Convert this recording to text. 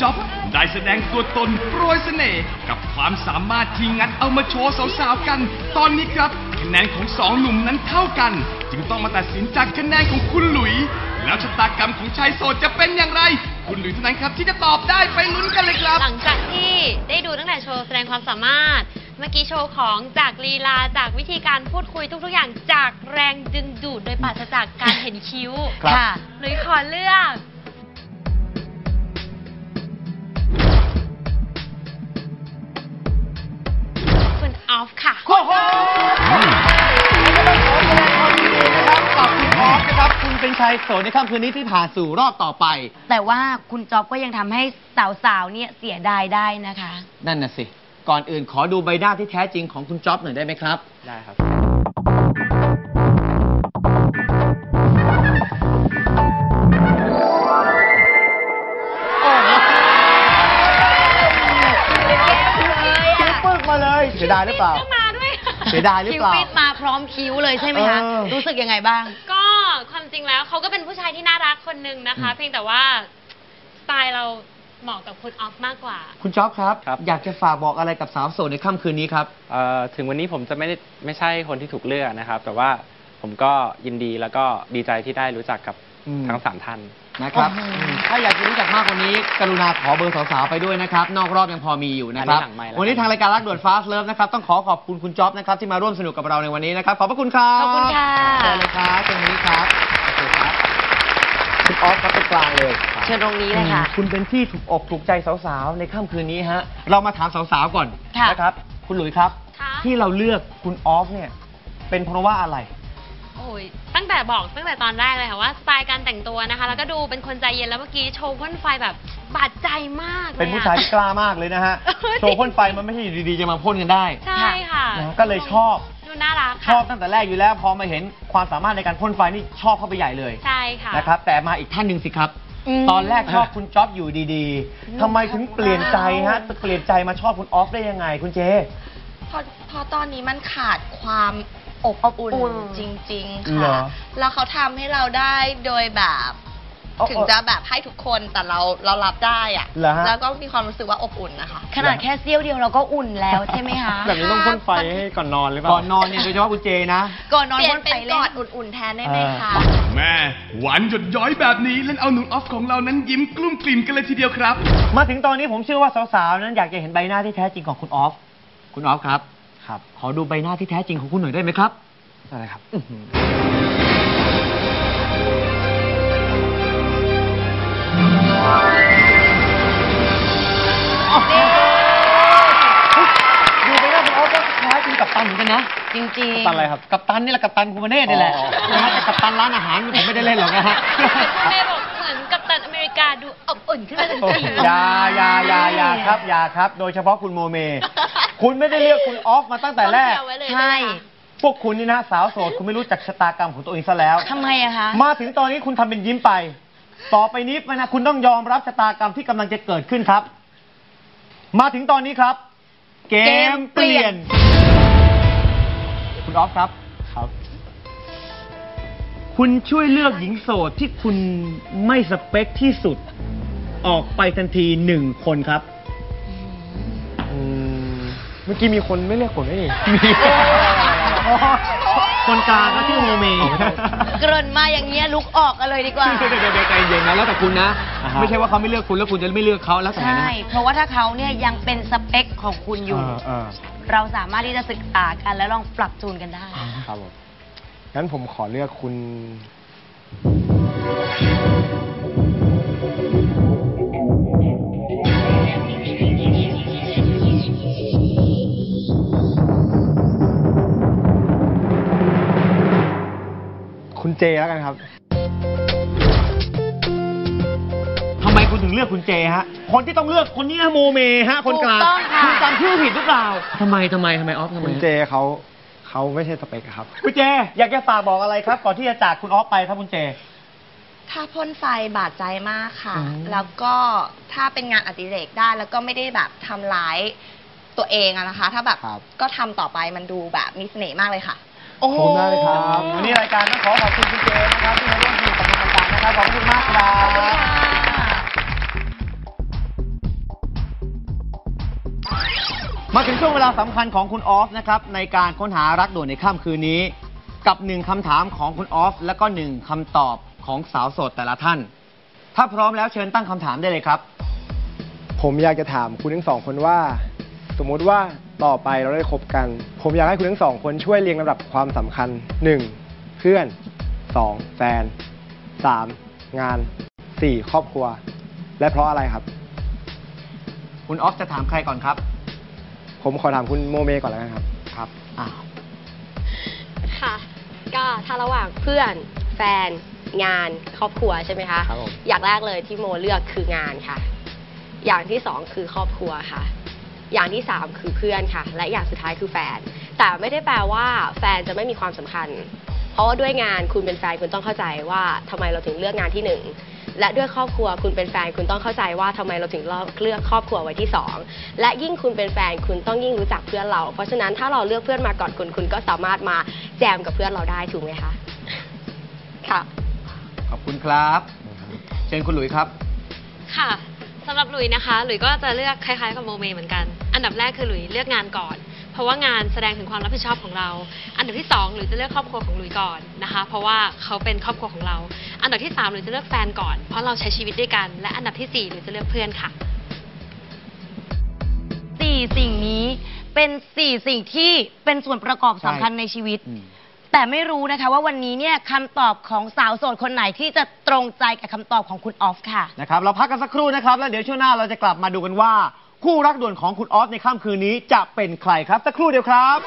จ๊อบได้แสดงตัวตนโปรยเสน่ห์กับความสามารถที่งัดเอามาโชว์สาวๆกัน ตอนนี้ครับคะแนนของสองหนุ่มนั้นเท่ากัน จึงต้องมาตัดสินจากคะแนนของคุณหลุย แล้วชะตากรรมของชายโสดจะเป็นอย่างไร คุณหลุยเท่านั้นครับที่จะตอบได้ไปลุ้นกันเลยครับ หลังจากที่ได้ดูตั้งแต่โชว์แสดงความสามารถ เมื่อกี้โชว์ของจากลีลาจากวิธีการพูดคุยทุก ๆ อย่างจากแรงดึงดูดโดยปราศจากการเห็นคิ้วครับค่ะหลุยขอเลือก ออฟค่ะ โอ้โหนะครับกับคุณออฟนะครับ คุณเป็นชายโสดในค่ำคืนนี้ที่ผ่านสู่รอบต่อไป แต่ว่าคุณจ๊อบก็ยังทำให้สาวๆเนี่ยเสียดายได้นะคะ นั่นน่ะสิ ก่อนอื่นขอดูใบหน้าที่แท้จริงของคุณจ๊อบหน่อยได้ไหมครับ ได้ครับ ปึกมาเลยเสียดายหรือเปล่า ก็มาด้วยเสียดายหรือคิวเปล่า ปิดมาพร้อมคิ้วเลยใช่ไหมคะ เออ รู้สึกยังไงบ้าง ก็ความจริงแล้วเขาก็เป็นผู้ชายที่น่ารักคนหนึ่งนะคะอืมเพียงแต่ว่าสไตล์เราเหมาะกับคุณออฟมากกว่า คุณจ๊อบครับ ครับ อยากจะฝากบอกอะไรกับสาวโสดในค่ำคืนนี้ครับ เอ่อถึงวันนี้ผมจะไม่ได้ไม่ใช่คนที่ถูกเลือกนะครับ แต่ว่าผมก็ยินดีแล้วก็ดีใจที่ได้รู้จักกับอืม ทั้งสามท่าน นะครับโอ้โหอืมถ้าอยากจะรู้จักมากกว่านี้ กรุณาขอเบอร์สาวๆไปด้วยนะครับ นอกรอบยังพอมีอยู่นะครับ อันนี้หลังไมค์แล้ว วันนี้ทางรายการรักด่วน Fast Love นะครับ ต้องขอขอบคุณคุณจ๊อบนะครับที่มาร่วมสนุกกับเราในวันนี้นะครับ ขอบพระคุณครับขอบคุณค่ะ เชิญเลยครับตรงนี้ครับโอเคครับคุณออฟครับตรงกลางเลย เชิญตรงนี้เลยค่ะ คุณเป็นที่ถูกอกถูกใจสาวๆ ในค่ำคืนนี้ฮะ เรามาถามสาวๆ ก่อนค่ะนะครับ คุณหลุยส์ครับ ค่ะ ที่เราเลือกคุณออฟเนี่ย เป็นเพราะว่าอะไรโอ้ยตั้งแต่บอกตั้งแต่ตอนแรกเลยค่ะว่าสไตล์การแต่งตัวนะคะ แล้วก็ดูเป็นคนใจเย็นแล้วเมื่อกี้โชว์พ่นไฟแบบบาดใจมากเลยอะเป็นผู้ชายที่กล้ามากเลยนะฮะเออโชว์พ่นไฟมันไม่ใช่อยู่ดีๆจะมาพ่นกันได้ใช่ค่ะนะก็เลยชอบ ดูน่ารักชค่ะอบตั้งแต่แรกอยู่แล้วพอมาเห็นความสามารถในการพ่นไฟนี่ชอบเข้าไปใหญ่เลยใช่ค่ะ นะครับ แต่มาอีกท่านหนึ่งสิครับอืมตอนแรกชอบคุณจ๊อบอยู่ดีๆทำไมถึงเปลี่ยนใจฮะเปลี่ยนใจมาชอบคุณออฟได้ยังไง คุณเจเพราะเพราะตอนนี้มันขาดความ อบอุ่นอุ่นจริง ๆ เหรค่ะ อ แล้วเขาทำให้เราได้โดยแบบเอาถึงจะแบบให้ทุกคนแต่เราเรารับได้อะเหรอฮะ แล้วก็มีความรู้สึกว่าอบอุ่นนะคะ ขนาดแค่เสี้ยวเดียวเราก็อุ่นแล้วใช่ไหมคะ แบบนี้ต้องพ่นไฟให้ก่อนนอนหรือเปล่า ก่อนนอนเนี่ยโดยเฉพาะคุณเจนะ ก่อนนอนเปลี่ยบนนเป็นไฟกเล่อดนอุ่นๆแทนได้ไหมคะ แม่หวานหยดย้อยแบบนี้เล่นเอาหนุ่มออฟของเรานั้นยิ้มกลุ้มกลิ่มกันเลยทีเดียวครับ มาถึงตอนนี้ผมเชื่อว่าสาวๆ นั้นอยากจะเห็นใบหน้าที่แท้จริงของคุณออฟ คุณออฟครับ ครับ ขอดูใบหน้าที่แท้จริงของคุณหน่อยได้ไหมครับอะไรครับ ดูใบหน้าคุณออฟก็คล้ายคุณกัปตันเหมือนกันนะ จริงตันอะไรครับ กัปตันนี่แหละกัปตันคูมาเน่นี่แหละอ๋อ นะฮะแต่กัปตันร้านอาหารผมไม่ได้เล่นหรอกนะฮะแม่บอกเหมือนกับตันอเมริกาดูอบอุ่นขึ้นมาทันที อยาอยาอยาอยาครับอยาครับ โดยเฉพาะคุณโมเม คุณไม่ได้เลือกคุณออฟมาตั้งแต่แรกต้องเกี่ยวไว้เลยใช่ พวกคุณนี่นะสาวโสดคุณไม่รู้จักชะตากรรมของตัวเองซะแล้วๆทำไมอะคะ มาถึงตอนนี้คุณทำเป็นยิ้มไป ต่อไปนี้นะคุณต้องยอมรับชะตากรรมที่กำลังจะเกิดขึ้นครับ มาถึงตอนนี้ครับ เกมเปลี่ยน คุณออฟครับ ครับ คุณช่วยเลือกหญิงโสดที่คุณไม่สเปคที่สุด ออกไปทันทีหนึ่งคนครับอืม เมื่อกี้มีคนไม่เลือกผมได้นี่มีคนกลางก็ชื่อโมเมเกริ่นมาอย่างเงี้ยลุกออกกันเลยดีกว่า เดี๋ยวเดี๋ยวเดี๋ยวใจเย็นนะแล้วแต่คุณนะอ่าฮะไม่ใช่ว่าเขาไม่เลือกคุณแล้วคุณจะไม่เลือกเขาแล้วแต่ใช่นะเพราะว่าถ้าเขาเนี่ยยังเป็นสเปคของคุณอยู่เออเออเราสามารถที่จะศึกษากันแล้วลองปรับจูนกันได้ครับผมงั้นผมขอเลือกคุณ เจแล้วกันครับ ทำไมคุณถึงเลือกคุณเจฮะ คนที่ต้องเลือกคนนี้นะโมเมฮะ คนกลางถูกต้องค่ะ คุณจำชื่อผิดหรือเปล่าทำไมทำไมทำไมออฟทำไมคุณเจเขาเขาไม่ใช่สเปกอะครับ คุณเจ อยากจะฝากบอกอะไรครับ ก่อนที่จะจากคุณออฟไปครับคุณเจ ถ้าพ่นไฟบาดใจมากค่ะอืมแล้วก็ถ้าเป็นงานอดิเรกได้แล้วก็ไม่ได้แบบทำร้ายตัวเองอะนะคะ ถ้าแบบครับ ก็ทำต่อไปมันดูแบบมีเสน่ห์มากเลยค่ะ โอ้โหขอบคุณมาครับ วันนี้รายการต้องขอขอบคุณคุณเจนะครับที่มาร่วมสนุกกับทางรานะครับขอบคุณมากครับค่ะ มาถึงช่วงเวลาสำคัญของคุณออฟนะครับในการค้นหารักโดดในค่ำคืนนี้ กับหนึ่งคำถามของคุณออฟและก็หนึ่งคำตอบของสาวโสดแต่ละท่าน ถ้าพร้อมแล้วเชิญตั้งคำถามได้เลยครับ ผมอยากจะถามคุณทั้งสองคนว่า สมมุติว่าต่อไปเราได้คบกัน ผมอยากให้คุณทั้งสองคนช่วยเรียงลำดับความสำคัญ 1. เพื่อน 2. แฟน 3. งาน 4. ครอบครัว และเพราะอะไรครับ คุณออฟจะถามใครก่อนครับ ผมขอถามคุณโมเมก่อนแล้วกันครับ ครับอ้าวค่ะ ก็ถ้าระหว่างเพื่อน แฟน งาน ครอบครัวใช่ไหมคะครับผม อย่างแรกเลยที่โมเลือกคืองานค่ะ อย่างที่สองคือครอบครัวค่ะ อย่างที่สามคือเพื่อนค่ะ และอย่างสุดท้ายคือแฟน แต่ไม่ได้แปลว่าแฟนจะไม่มีความสำคัญ เพราะว่าด้วยงานคุณเป็นแฟนคุณต้องเข้าใจว่าทำไมเราถึงเลือกงานที่หนึ่งและด้วยครอบครัวคุณเป็นแฟนคุณต้องเข้าใจว่าทำไมเราถึงเลือกครอบครัวไว้ที่สองและยิ่งคุณเป็นแฟนคุณต้องยิ่งรู้จักเพื่อนเรา เพราะฉะนั้นถ้าเราเลือกเพื่อนมาก่อนคุณคุณก็สามารถมาแจมกับเพื่อนเราได้ถูกไหมคะค่ะ ขอบคุณครับ เชิญคุณหลุยส์ครับ ค่ะสำหรับหลุยนะคะ หลุยก็จะเลือกคล้ายๆกับโมเมเหมือนกัน อันดับแรกคือหลุยเลือกงานก่อน เพราะว่างานแสดงถึงความรับผิดชอบของเรา อันดับที่สองหลุยจะเลือกครอบครัวของหลุยก่อนนะคะ เพราะว่าเขาเป็นครอบครัวของเรา อันดับที่สามหลุยจะเลือกแฟนก่อน เพราะเราใช้ชีวิตด้วยกัน และอันดับที่สี่หลุยจะเลือกเพื่อนค่ะสี่สิ่งนี้เป็นสี่สิ่งที่เป็นส่วนประกอบสำคัญใช่ในชีวิตอืมแต่ไม่รู้นะคะว่าวันนี้เนี่ยคำตอบของสาวโสดคนไหนที่จะตรงใจกับคำตอบของคุณออฟค่ะ นะครับ เราพักกันสักครู่นะครับ แล้วเดี๋ยวช่วงหน้าเราจะกลับมาดูกันว่า คู่รักด่วนของคุณออฟในค่ำคืนนี้จะเป็นใครครับสักครู่เดียวครับ